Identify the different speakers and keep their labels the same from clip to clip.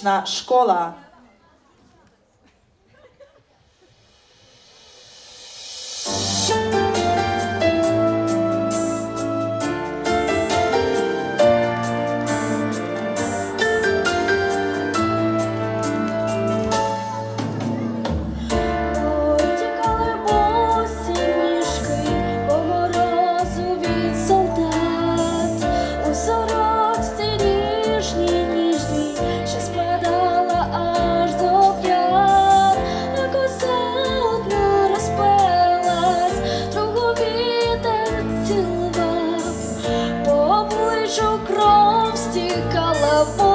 Speaker 1: музична школа.
Speaker 2: стікала.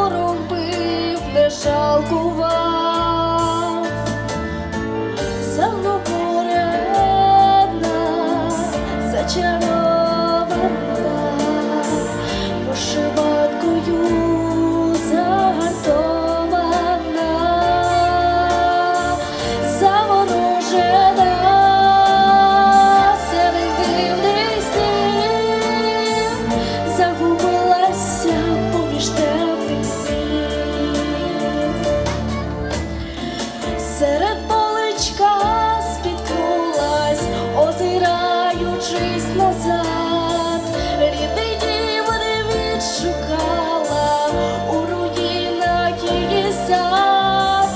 Speaker 2: серед поличка спіткнулась, озираючись назад, рідний дім відшукала у руїнах її сад,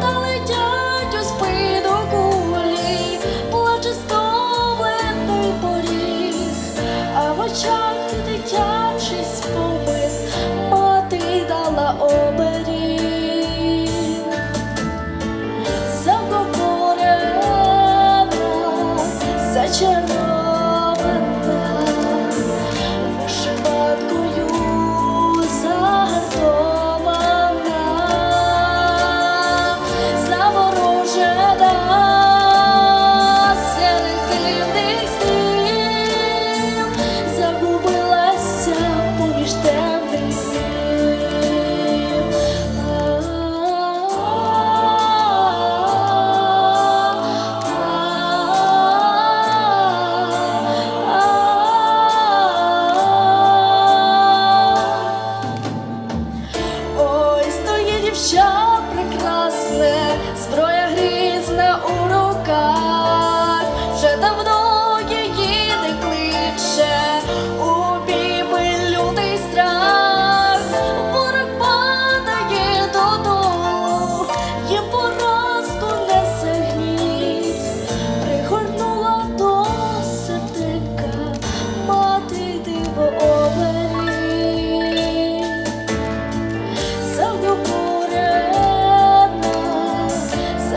Speaker 2: та летять у спину кулі, плаче стомлений поріг, а в очах.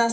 Speaker 1: dans,